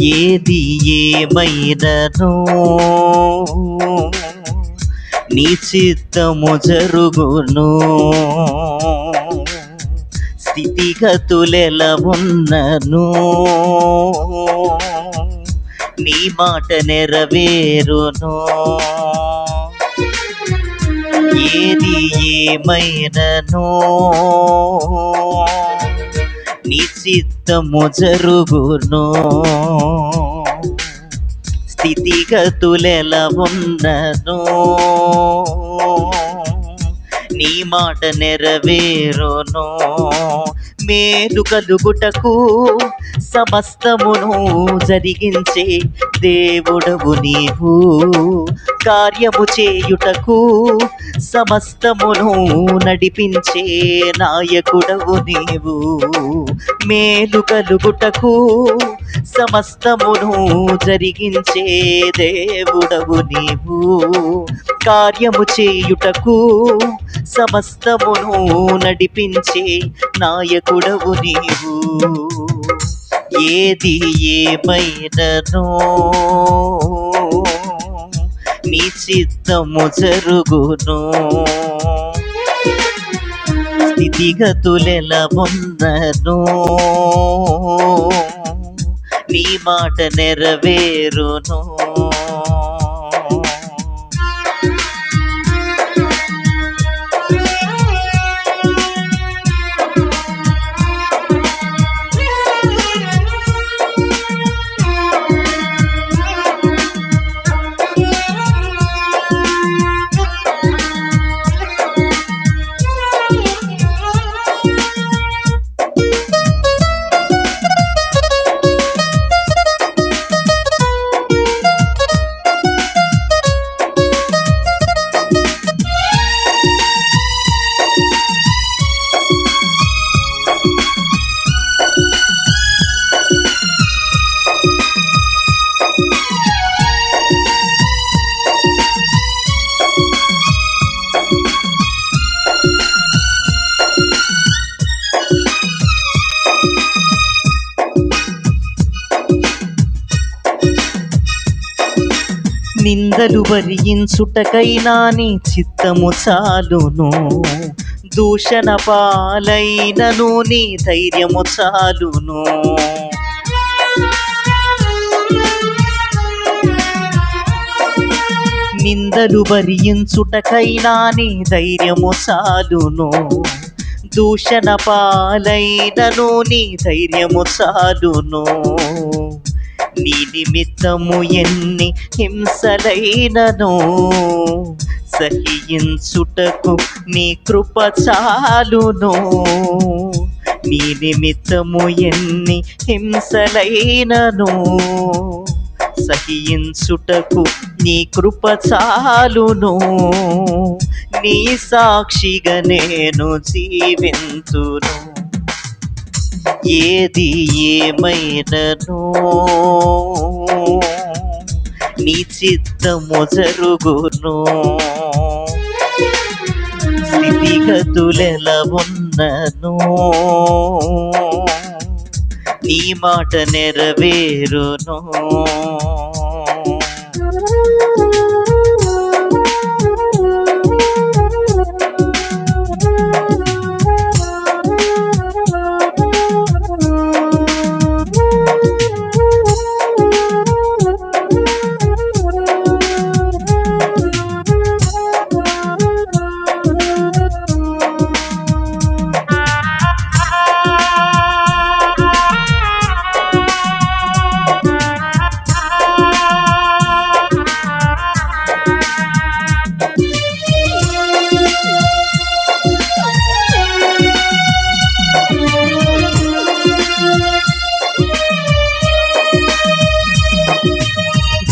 ఏది ఏమైనను నీ చిత్తము జరుగును. స్థితిగతులెల ఉన్నను నీ మాట నెరవేరును. ఏది ఏమైనను నీ చిత్త చిత్తము జరుగును. స్థితిగతులెల ఉన్నను? నీ మాట నెరవేరును. మేలు కలుగుటకు సమస్తమును జరిగించే దేవుడవు నీవు. కార్యము చేయుటకు సమస్తమును నడిపించే నాయకుడవు నీవు. మేలు కలుగుటకు సమస్తమును జరిగించే దేవుడవు నీవు. కార్యము చేయుటకు సమస్తమును నడిపించే నాయకుడవు నీవు. ఏది ఏమైనను నీ చిత్తము జరుగును. స్థితిగతులెల ఉన్నను నీ మాట నెరవేరును. నిందలు భరించుటకైనా నీ చిత్తము చాలును. దూషణ పాలైనను నీ ధైర్యము చాలును. నిందలు భరించుటకైనా నీ ధైర్యము చాలును. దూషణ పాలైనను నీ ధైర్యము చాలును. నీ నిమిత్తము ఎన్ని హింసలైనను? సహించుటకు నీ కృప చాలును. నీ నిమిత్తము ఎన్ని హింసలైనను? సహించుటకు నీ కృప చాలును. నీ సాక్షిగా నేను జీవింతును. ఏది ఏమైనను. నీ చిత్తము జరుగును. స్థితిగతులెలా ఉన్నను. నీ మాట నెరవేరును.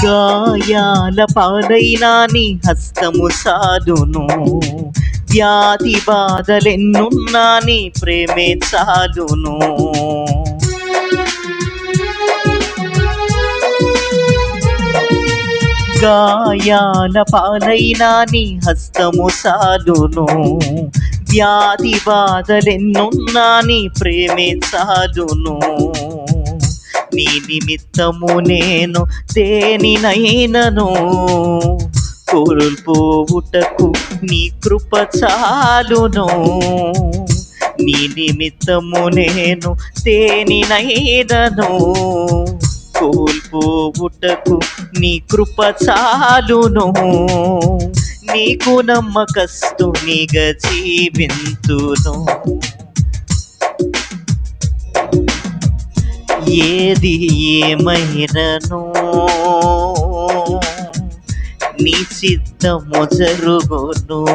గాయాల పాలైనా నీ హస్తము సాధును వ్యాధి బాధలెన్నున్నా నీ ప్రేమే చాలును. గాయాల పాలైనా నీ హస్తము సాధును వ్యాధి బాధలెన్నున్నా నీ ప్రేమే చాలును. నీ నిమిత్తము నేను దేనినైనను? కోల్పోవుటకు నీ కృప చాలును. నీ నిమిత్తము నేను దేనినైనను? కోల్పోవుటకు నీ కృప చాలును. నీకు నమ్మకస్తునిగా జీవింతును. ఏది ఏమైనను? నీ చిత్తము జరుగును.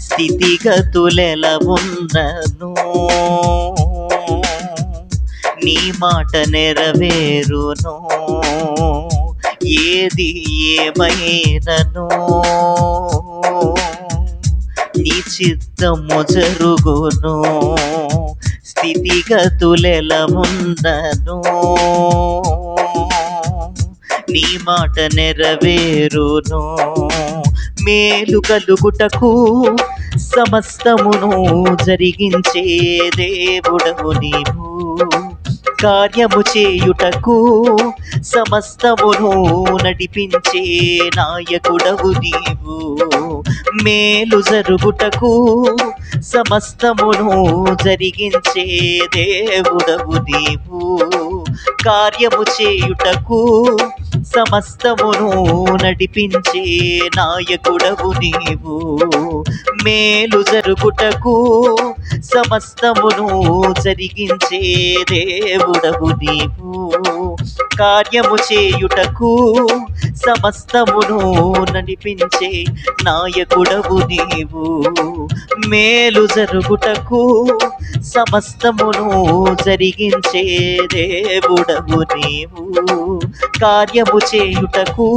స్థితిగతులెల ఉన్నను? నీ మాట నెరవేరును. ఏది ఏమైనను? నీ చిత్తము జరుగును. స్థితిగతులెల ముందను నీ మాట నెరవేరును. మేలు కలుగుటకు సమస్తమును జరిగించే దేవుడవు నీవు. కార్యము చేయుటకు సమస్తమును నడిపించే నాయకుడవు నీవు. మేలు జరుగుటకు సమస్తమును జరిగించే దేవుడవు నీవు. కార్యము చేయుటకు సమస్తమును నడిపించే నాయకుడవు నీవు. మేలు జరుగుటకు సమస్తమును జరిగించే దేవుడవు నీవు. కార్యము చేయుటకు సమస్తమును నడిపించే నాయకుడవు నీవు. మేలు జరుగుటకు సమస్తమును జరిగించే దేవుడవు నీవు. కార్యము చేయుటకు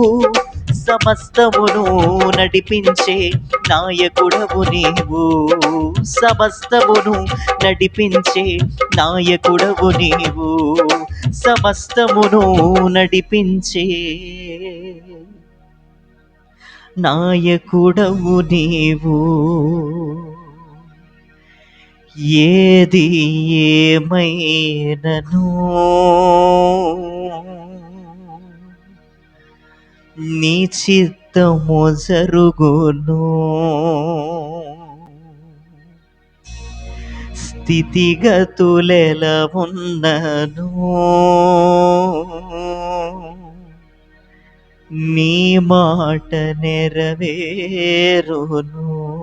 సమస్తమును నడిపించే నాయకుడవు నీవు. సమస్తమును నడిపించే నాయకుడవు నీవు. సమస్తమును నడిపించే నాయకుడవు నీవు. ఏది ఏమైనను? నీ చిత్తము జరుగును. స్థితిగతులెల ఉన్నను? నీ మాట నెరవేరును.